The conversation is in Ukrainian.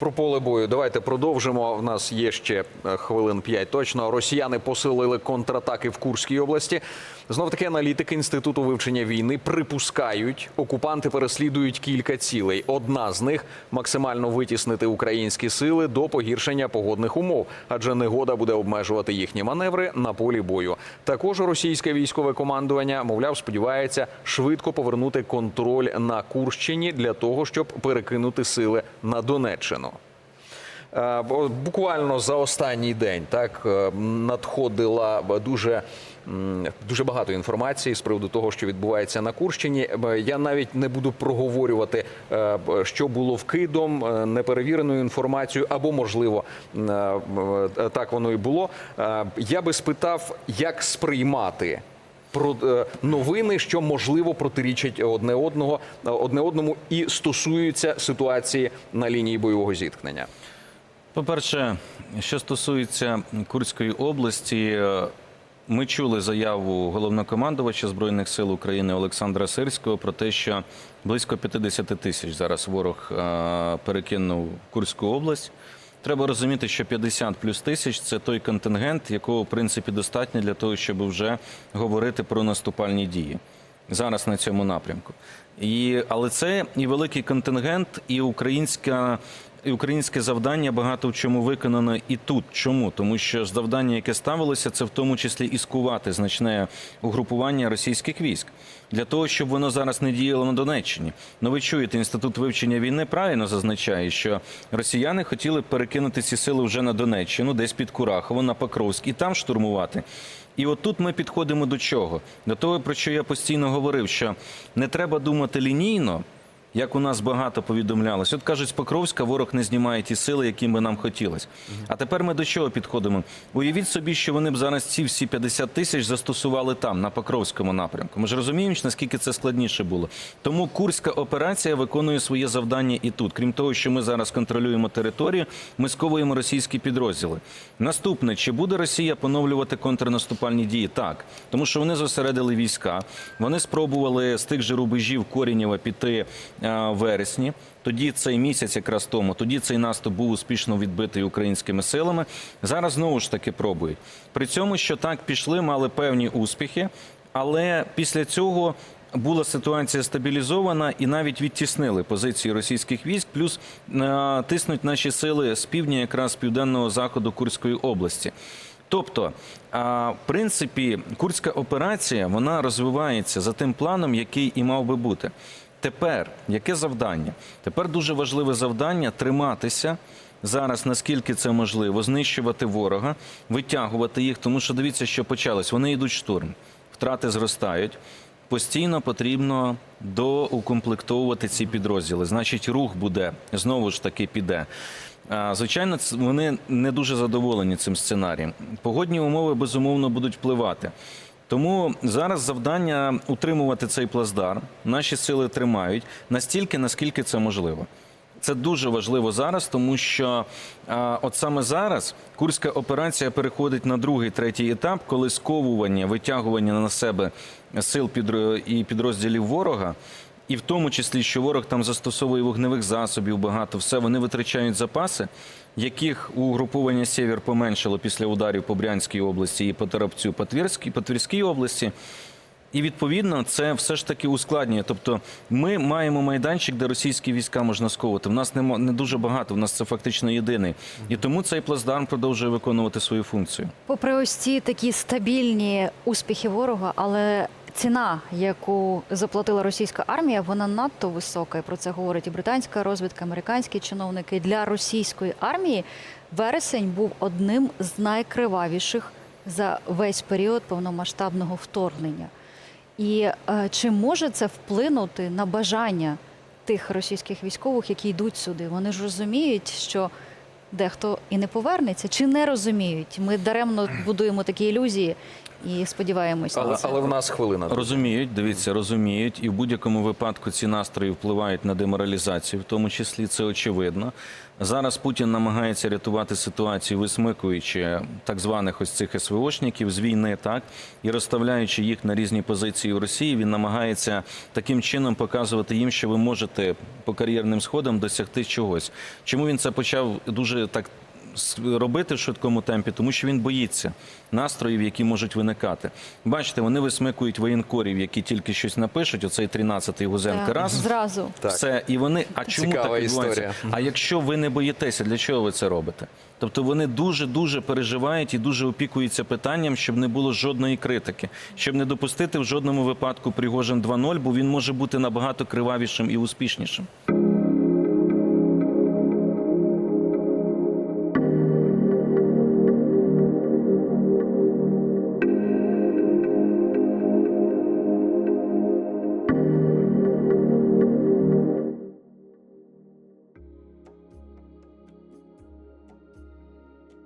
Про поле бою давайте продовжимо. В нас є ще е, хвилин 5 точно. Росіяни посилили контратаки в Курській області. Знов таки аналітики інституту вивчення війни припускають, окупанти переслідують кілька цілей. Одна з них максимально витіснити українські сили до погіршення погодних умов, адже негода буде обмежувати їхні маневри на полі бою. Також російське військове командування, мовляв, сподівається швидко повернути контроль на Курщині для того, щоб перекинути сили на Донеччину. Е, Буквально за останній день так е, надходила дуже. Дуже багато інформації з приводу того, що відбувається на Курщині. Е, Я навіть не буду проговорювати, що було вкидом, неперевіреною інформацією, або можливо так воно і було. Я би спитав, як сприймати про новини, що можливо протирічать одне одного одне одному і стосуються ситуації на лінії бойового зіткнення. По-перше, що стосується Курської області, е, ми чули заяву головнокомандувача Збройних сил України Олександра Сирського про те, що близько 50 тисяч зараз ворог е, перекинув Курську область. Треба розуміти, що 50 плюс тисяч це той контингент, якого в принципі достатньо для того, щоб вже говорити про наступальні дії зараз на цьому напрямку. І, але це і великий контингент, і українська. І українське завдання багато в чому виконано і тут. Чому? Тому що завдання, яке ставилося, це в тому числі і скувати значне угрупування російських військ для того, щоб воно зараз не діяло на Донеччині. Ну ви чуєте, інститут вивчення війни правильно зазначає, що росіяни хотіли перекинути ці сили вже на Донеччину, десь під Курахово, на Покровськ, і там штурмувати. І от тут ми підходимо до чого? До того, про що я постійно говорив, що не треба думати лінійно, як у нас багато повідомлялось. От кажуть, з Покровська ворог не знімає ті сили, яким би нам хотілося. А тепер ми до чого підходимо? Уявіть собі, що вони б зараз ці всі 50 тисяч застосували там, на Покровському напрямку. Ми ж розуміємо, наскільки це складніше було. Тому Курська операція виконує своє завдання і тут. Крім того, що ми зараз контролюємо територію, ми сковуємо російські підрозділи. Наступне, чи буде Росія поновлювати контрнаступальні дії? Так, тому що вони зосередили війська. Вони спробували з тих же рубежів Корінєва піти вересні. Тоді цей місяць, якраз тому, тоді цей наступ був успішно відбитий українськими силами. Зараз знову ж таки пробують. При цьому, що так пішли, мали певні успіхи, але після цього. Була ситуація стабілізована і навіть відтіснили позиції російських військ, плюс е, тиснуть наші сили з півдня, якраз з південного заходу Курської області. Тобто, а, в принципі, курська операція вона розвивається за тим планом, який і мав би бути. Тепер яке завдання? Тепер дуже важливе завдання триматися зараз, наскільки це можливо, знищувати ворога, витягувати їх, тому що дивіться, що почалось. Вони йдуть штурм, втрати зростають. Постійно потрібно доукомплектовувати ці підрозділи. Значить, рух буде знову ж таки піде. Звичайно, вони не дуже задоволені цим сценарієм. Погодні умови безумовно будуть впливати. Тому зараз завдання утримувати цей плацдарм. Наші сили тримають настільки, наскільки це можливо. Це дуже важливо зараз, тому що а, от саме зараз курська операція переходить на другий, третій етап, коли сковування, витягування на себе сил під, і підрозділів ворога. І в тому числі, що ворог там застосовує вогневих засобів багато, все вони витрачають запаси, яких у угруповання Сєвєр поменшало після ударів по Брянській області і по Тарапцю, по Тверській, по Тверській області. І відповідно це все ж таки ускладнює. Тобто, ми маємо майданчик, де російські війська можна сковувати. В нас нема не дуже багато. В нас це фактично єдиний, і тому цей плацдарм продовжує виконувати свою функцію. Попри ось ці такі стабільні успіхи ворога, але ціна, яку заплатила російська армія, вона надто висока. І про це говорить і британська розвідка, американські чиновники. Для російської армії вересень був одним з найкривавіших за весь період повномасштабного вторгнення. І е, чи може це вплинути на бажання тих російських військових, які йдуть сюди? Вони ж розуміють, що дехто і не повернеться, чи не розуміють. Ми даремно будуємо такі ілюзії і сподіваємось на Але, це. але в нас хвилина. Розуміють, дивіться, розуміють, і в будь-якому випадку ці настрої впливають на деморалізацію, в тому числі це очевидно. Зараз Путін намагається рятувати ситуацію, висмикуючи так званих ось цих СВОшників з війни, так і розставляючи їх на різні позиції в Росії. Він намагається таким чином показувати їм, що ви можете по кар'єрним сходам досягти чогось. Чому він це почав дуже так с- робити в швидкому темпі, тому що він боїться настроїв, які можуть виникати. Бачите, вони висмикують воєнкорів, які тільки щось напишуть. Оцей 13-й Гузенко Так, раз. зразу. Так. Все, і вони. А чому Цікава так відбувається? історія. А якщо ви не боїтеся, для чого ви це робите? Тобто вони дуже дуже переживають і дуже опікуються питанням, щоб не було жодної критики, щоб не допустити в жодному випадку Пригожин 2.0, бо він може бути набагато кривавішим і успішнішим.